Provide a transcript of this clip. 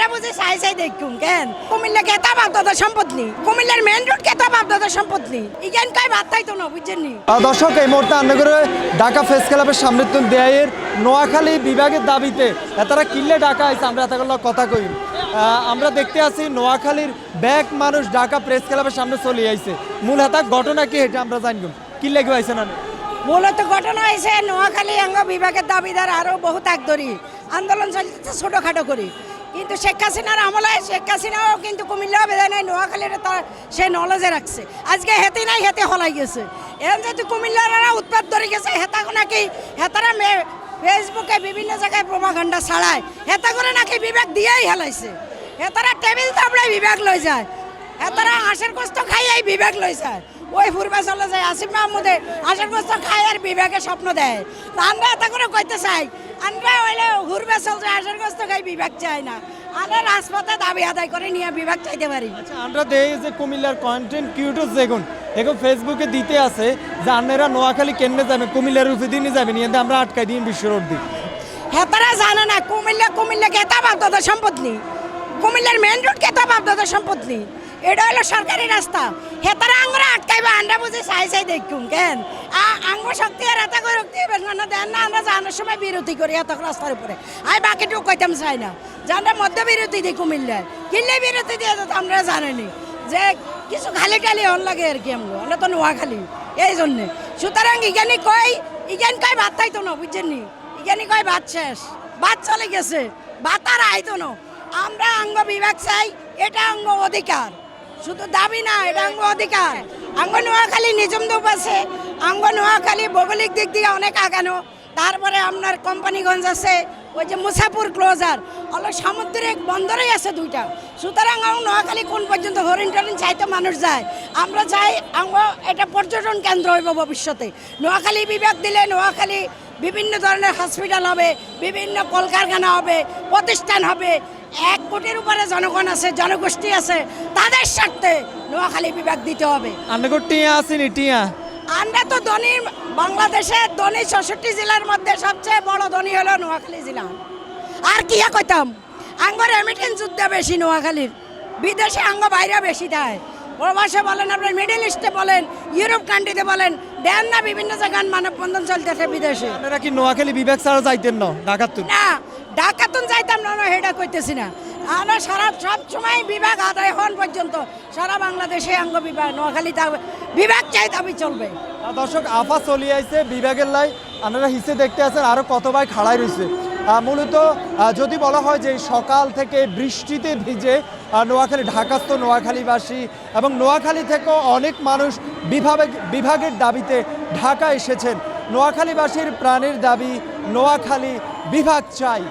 আমরা বুঝি চাই চাই দেখুন কেন? কুমিল্লা কেতা বাপদাদা সম্পদ নেই কুমিল্লার মেন রোড কেতা বাপদাদা সম্পদ নেই ইগেন কাই ভাত তাইতো না বুঝছেন নি? দর্শক এই মুহূর্তে আন্নগরে ঢাকা প্রেস ক্লাবের সামনে তো দেয়ের নোয়াখালী বিভাগের দাবিতে তারা কিল্লে ঢাকা আইছে আমরা এতগুলো কথা কই আমরা দেখতে আছি নোয়াখালীর ব্যাগ মানুষ ঢাকা প্রেস ক্লাবের সামনে চলে আইছে। মূল হাতা ঘটনা কি এটা আমরা জানব কিল্লে কি আইছে না মূলত ঘটনা হয়েছে নোয়াখালী অঙ্গ বিভাগের দাবিদার আরও বহুত একদরি আন্দোলন চলতেছে ছোটখাটো করে। কিন্তু শেখ হাসিনার আমলে, শেখ হাসিনাও কিন্তু কুমিল্লাও বেদায় নাই নোয়াখালীর তার, সে নলেজে রাখছে। আজকে হেতে নাই হেতে হলাই গেছে। এখন যেহেতু কুমিল্লারা উৎপাদ ধরে গেছে হেতা নাকি হেতারা ফেসবুকে বিভিন্ন জায়গায় প্রমাগান্ডা ছাড়ায় হেতা করে নাকি বিবেক দিয়েই হেলাইছে। হেতারা টেবিল তাবড়ায় বিবেক লই যায়। হেতারা হাঁসের কষ্ট খাই এই বিভাগ লই যায়। ওই পূর্বে চলে যায়, আসিফ মাহমুদে হাঁসের কষ্ট খাই আর বিভাগে স্বপ্ন দেয়। আমরা এটা করে কইতে চাই আমরা হইলে হুরবে চলছে হাঁসের কষ্ট খাই বিভাগ চাই না। আমরা রাজপথে দাবি আদায় করে নিয়ে বিভাগ চাইতে পারি। আচ্ছা আমরা দেই যে কুমিল্লার কন্টেন্ট কিউটস দেখুন এখন ফেসবুকে দিতে আছে যে আন্নেরা নোয়াখালী কেন্দ্রে যাবে কুমিল্লার রূপে দিনই যাবে নিয়ে আমরা আটকাই দিন বিশ্ব রোড দিই। হেতারা জানে না কুমিল্লা কুমিল্লা কেতা বাপদাদা সম্পদ নেই কুমিল্লার মেন রোড কেতা বাপদাদা সম্পদ নেই এটা হলো সরকারি রাস্তা। হেতারা আঙ্গুরা আটকাইবে আমরা বুঝি চাই চাই দেখুন কেন? আঙ্গ শক্তি আর এত করে না দেন না, আমরা জানার সময় বিরতি করি এত রাস্তার উপরে। আই, বাকিটুকু কইতাম চাই না। আমরা মধ্য বিরতি দিই কুমিল্লায় কিনলে বিরতি দিয়ে তো আমরা জানিনি। যে কিছু খালি টালি হন লাগে আর কি আমগো আমরা তো নোয়াখালী। এই জন্যে। সুতরাং ইগানি কই, ইগান কই ভাত খাইতো না, বুঝছেন নি? ইগানি কয় ভাত শেষ। ভাত চলে গেছে। ভাত আর আইতো না। আমরা অঙ্গ বিভাগ চাই, এটা অঙ্গ অধিকার। শুধু দাবি না, এটা অঙ্গ অধিকার। অঙ্গ নোয়াখালী নিজম দোপ আছে অঙ্গ নোয়াখালী ভৌগোলিক দিক দিয়ে অনেক আগানো। তারপরে আপনার কোম্পানিগঞ্জ আছে, ওই যে মুসাপুর ক্লোজার হলো সামুদ্রিক বন্দরই আছে দুইটা। সুতরাং আমার নোয়াখালী কোন পর্যন্ত হরিণ টরিণ চাইতে মানুষ যায়, আমরা চাই আমরা এটা পর্যটন কেন্দ্র হইব ভবিষ্যতে। নোয়াখালী বিভাগ দিলে নোয়াখালী বিভিন্ন ধরনের হসপিটাল হবে, বিভিন্ন কলকারখানা হবে, প্রতিষ্ঠান হবে। এক কোটির উপরে জনগণ আছে, জনগোষ্ঠী আছে, তাদের স্বার্থে নোয়াখালী বিভাগ দিতে হবে। আন্নগর টিয়া আসেনি টিয়া? আমরা তো ধনী বাংলাদেশের ধনী ছষট্টি জেলার মধ্যে সবচেয়ে বড় ধনী হলো নোয়াখালী জেলা। আর কি কইতাম? আঙ্গর রেমিটেন্স যুদ্ধ বেশি নোয়াখালীর। বিদেশে আঙ্গ বাইরে বেশি দেয়। প্রবাসে বলেন আপনার মিডিল ইস্টে বলেন ইউরোপ কান্ট্রিতে বলেন দেন না বিভিন্ন জায়গায় মানববন্ধন চলতেছে বিদেশে। আপনারা কি নোয়াখালী বিভাগ ছাড়া যাইতেন না? ঢাকার তুন না ডাকাতুন যাইতাম না না হেডা কইতেছি না। আমরা সারা সব সময় বিভাগ আদায় হন পর্যন্ত সারা বাংলাদেশে অঙ্গ বিভাগ, নোয়াখালী থাকবে বিভাগ চাই দাবি চলবে। দর্শক, আফা চলি আইছে বিভাগের লাই। আপনারা হিসে দেখতে আছেন, আরও কত ভাই খাড়াই রয়েছে মূলত যদি বলা হয় যে সকাল থেকে বৃষ্টিতে ভিজে নোয়াখালী, ঢাকাস্থ নোয়াখালীবাসী এবং নোয়াখালী থেকেও অনেক মানুষ বিভাগ, বিভাগের দাবিতে ঢাকা এসেছেন। নোয়াখালীবাসীর প্রাণের দাবি, নোয়াখালী বিভাগ চাই।